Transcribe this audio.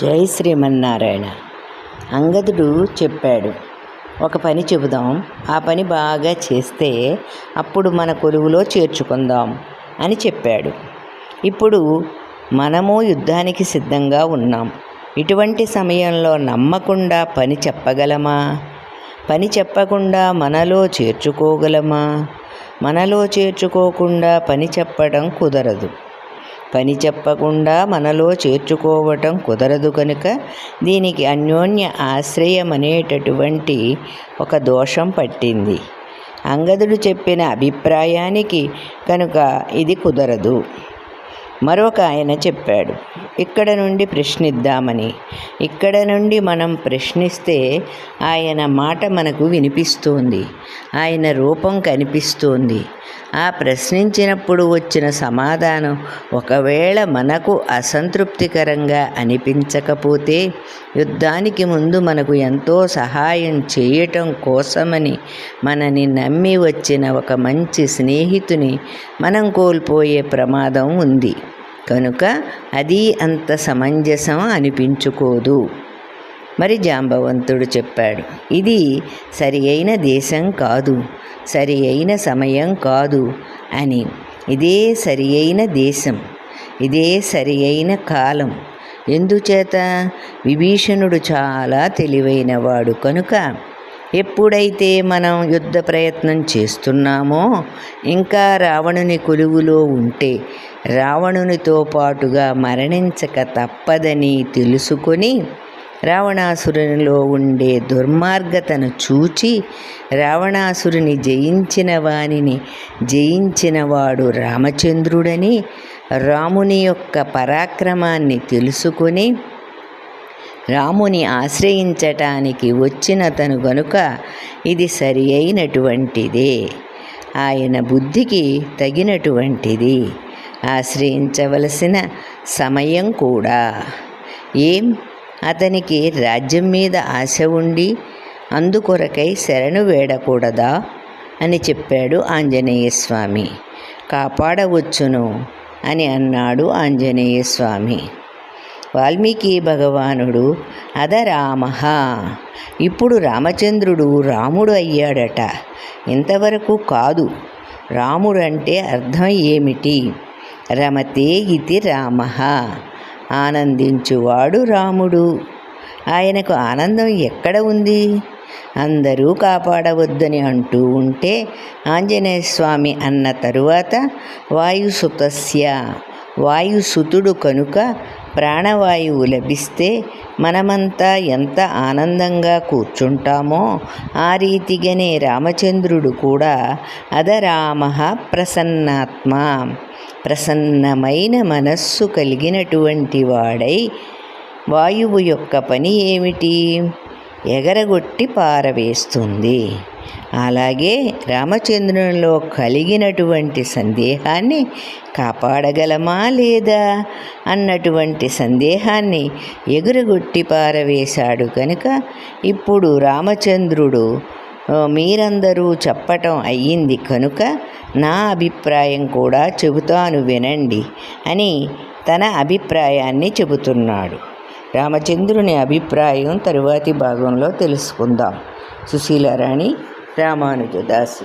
జై శ్రీమన్నారాయణ. అంగదుడు చెప్పాడు ఒక పని చెబుదాం. ఆ పని బాగా చేస్తే అప్పుడు మన కొలువులో చేర్చుకుందాం అని చెప్పాడు. ఇప్పుడు మనము యుద్ధానికి సిద్ధంగా ఉన్నాం. ఇటువంటి సమయంలో నమ్మకుండా పని చెప్పగలమా? పని చెప్పకుండా మనలో చేర్చుకోగలమా? మనలో చేర్చుకోకుండా పని చెప్పడం కుదరదు. పని చెప్పకుండా మనలో చేర్చుకోవటం కుదరదు కనుక దీనికి అన్యోన్య ఆశ్రయం అనేటటువంటి ఒక దోషం పట్టింది. అంగదుడు చెప్పిన అభిప్రాయానికి కనుక ఇది కుదరదు. మరొక ఆయన చెప్పాడు ఇక్కడ నుండి ప్రశ్నిద్దామని. ఇక్కడ నుండి మనం ప్రశ్నిస్తే ఆయన మాట మనకు వినిపిస్తోంది. ఆయన రూపం కనిపిస్తోంది. ఆ ప్రశ్నించినప్పుడు వచ్చిన సమాధానం ఒకవేళ మనకు అసంతృప్తికరంగా అనిపించకపోతే యుద్ధానికి ముందు మనకు ఎంతో సహాయం చేయటం కోసమని మనని నమ్మి వచ్చిన ఒక మంచి స్నేహితుని మనం కోల్పోయే ప్రమాదం ఉంది. కనుక అది అంత సమంజసం అనిపించుకోదు. మరి జాంబవంతుడు చెప్పాడు ఇది సరి అయిన దేశం కాదు సరి అయిన సమయం కాదు అని. ఇదే సరి అయిన దేశం ఇదే సరి అయిన కాలం. ఎందుచేత? విభీషణుడు చాలా తెలివైనవాడు కనుక ఎప్పుడైతే మనం యుద్ధ ప్రయత్నం చేస్తున్నామో ఇంకా రావణుని కొలువులో ఉంటే రావణునితో పాటుగా మరణించక తప్పదని తెలుసుకొని రావణాసురునిలో ఉండే దుర్మార్గతను చూచి రావణాసురుని జయించిన వానిని జయించినవాడు రామచంద్రుడని రాముని యొక్క పరాక్రమాన్ని తెలుసుకొని రాముని ఆశ్రయించటానికి వచ్చినతను గనుక ఇది సరి అయినటువంటిదే. ఆయన బుద్ధికి తగినటువంటిది. ఆశ్రయించవలసిన సమయం కూడా. ఏం? అతనికి రాజ్యం మీద ఆశ ఉండి అందుకొరకై శరణు వేడకూడదా? అని చెప్పాడు ఆంజనేయస్వామి. కాపాడవచ్చును అని అన్నాడు ఆంజనేయస్వామి. వాల్మీకి భగవానుడు అదరామ ఇప్పుడు రామచంద్రుడు రాముడు అయ్యాడట. ఇంతవరకు కాదు. రాముడు అంటే అర్థం ఏమిటి? రమతే ఇది రామ. ఆనందించువాడు రాముడు. ఆయనకు ఆనందం ఎక్కడ ఉంది? అందరూ కాపాడవద్దని అంటూ ఉంటే ఆంజనేయ స్వామి అన్న తరువాత వాయుసుతస్య వాయుసుతుడు కనుక ప్రాణవాయువు లభిస్తే మనమంతా ఎంత ఆనందంగా కూర్చుంటామో ఆ రీతిగానే రామచంద్రుడు కూడా అదరామ ప్రసన్నాత్మ. ప్రసన్నమైన మనస్సు కలిగినటువంటి వాడై వాయువు యొక్క పని ఏమిటి? ఎగరగొట్టి పారవేస్తుంది. అలాగే రామచంద్రునిలో కలిగినటువంటి సందేహాన్ని కాపాడగలమా లేదా అన్నటువంటి సందేహాన్ని ఎగురగొట్టి పారవేశాడు కనుక ఇప్పుడు రామచంద్రుడు మీరందరూ చెప్పటం అయ్యింది కనుక నా అభిప్రాయం కూడా చెబుతాను వినండి అని తన అభిప్రాయాన్ని చెబుతున్నాడు. రామచంద్రుని అభిప్రాయం తరువాతి భాగంలో తెలుసుకుందాం. సుశీలారాణి ராமானுஜதாஸ்